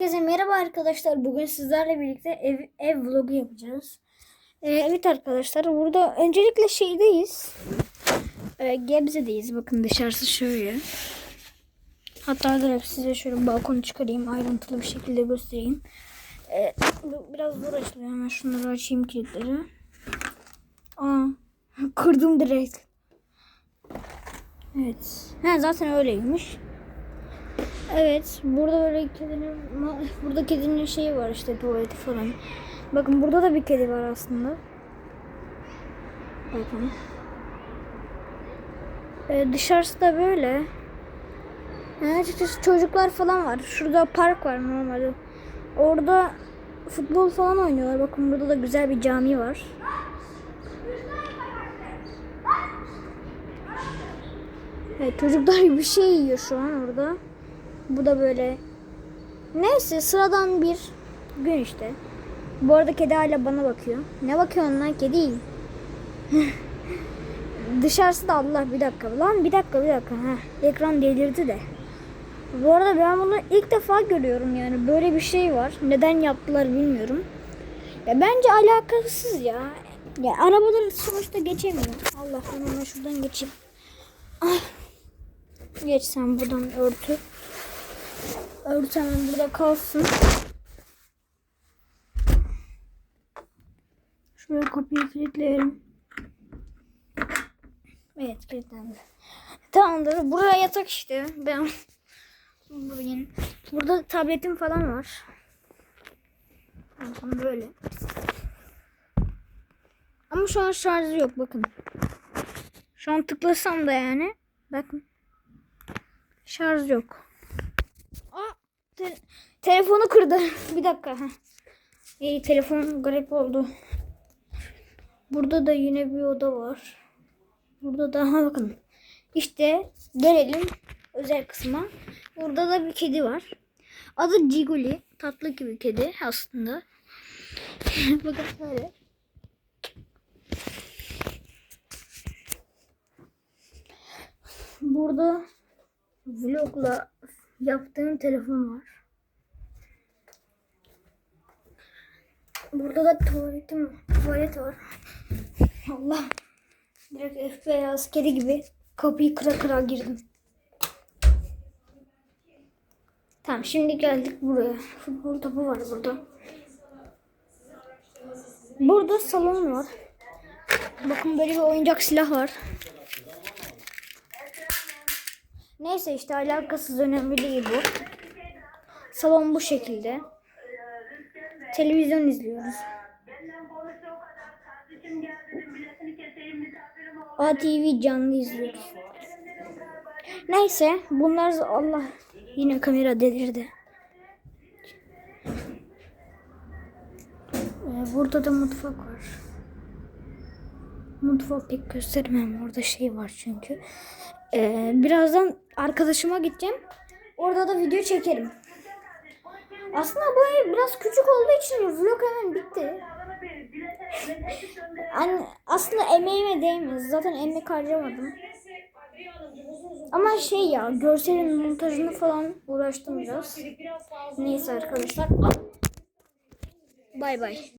Herkese merhaba arkadaşlar. Bugün sizlerle birlikte ev, ev vlogu yapacağız. Ee, evet arkadaşlar burada öncelikle şeydeyiz. Ee, Gebze'deyiz. Bakın dışarısı şöyle. Hatta direkt size şöyle balkonu çıkarayım. Ayrıntılı bir şekilde göstereyim. Ee, biraz zor açılıyor. Hemen şunları açayım kilitleri. Aa, kırdım direkt. Evet. Ha, zaten öyleymiş. Evet, burada böyle kedinin burada kedinin şeyi var işte tuvaleti falan. Bakın burada da bir kedi var aslında. Bakın. Ee, dışarısı da böyle. Yani açıkçası çocuklar falan var. Şurada park var normalde. Orada futbol falan oynuyorlar. Bakın burada da güzel bir cami var. Evet, çocuklar bir şey yiyor şu an orada. Bu da böyle. Neyse sıradan bir gün işte. Bu arada kedi hala bana bakıyor. Ne bakıyorsun lan kedi? Dışarısı da Allah bir dakika. Lan bir dakika bir dakika. Heh, ekran delirdi de. Bu arada ben bunu ilk defa görüyorum yani. Böyle bir şey var. Neden yaptılar bilmiyorum. Ya bence alakasız ya. Ya arabaları sonuçta geçemiyor. Allah ben şuradan geçeyim. Ah. Geç sen buradan örtü. Hemen burada kalsın. Şuraya kapıyı kilitleyelim. Evet kilitlendi. Tamamdır. Buraya yatak işte. Ben bugün. Burada tabletim falan var. Bakın böyle. Ama şu an şarjı yok bakın. Şu an tıklasam da yani. Bakın. Şarj yok. Te- telefonu kırdı. Bir dakika. İyi telefon garip oldu. Burada da yine bir oda var. Burada da ha bakın. İşte gelelim özel kısma. Burada da bir kedi var. Adı Ciguli. Tatlı gibi kedi aslında. bakın böyle. Burada vlogla yaptığım telefon var. Burada da tuvaletim, tuvalet var. Allah. Direkt FBI askeri gibi kapıyı kıra kıra girdim. Tamam şimdi geldik buraya. Futbol topu var burada. Burada salon var. Bakın böyle bir oyuncak silah var. Neyse işte alakasız önemli değil bu. Salon bu şekilde. Televizyon izliyoruz. ATV canlı izliyoruz. Neyse bunlar Allah yine kamera delirdi. Ee, Burada da mutfak var. Mutfak pek göstermem. Orada şey var çünkü. Ee, birazdan arkadaşıma gideceğim. Orada da video çekerim. Aslında bu ev biraz küçük olduğu için vlog hemen bitti. Yani aslında emeğime değmez. Zaten emek harcamadım. Ama şey ya görselin montajını falan uğraştım biraz. Neyse arkadaşlar. Bay bay.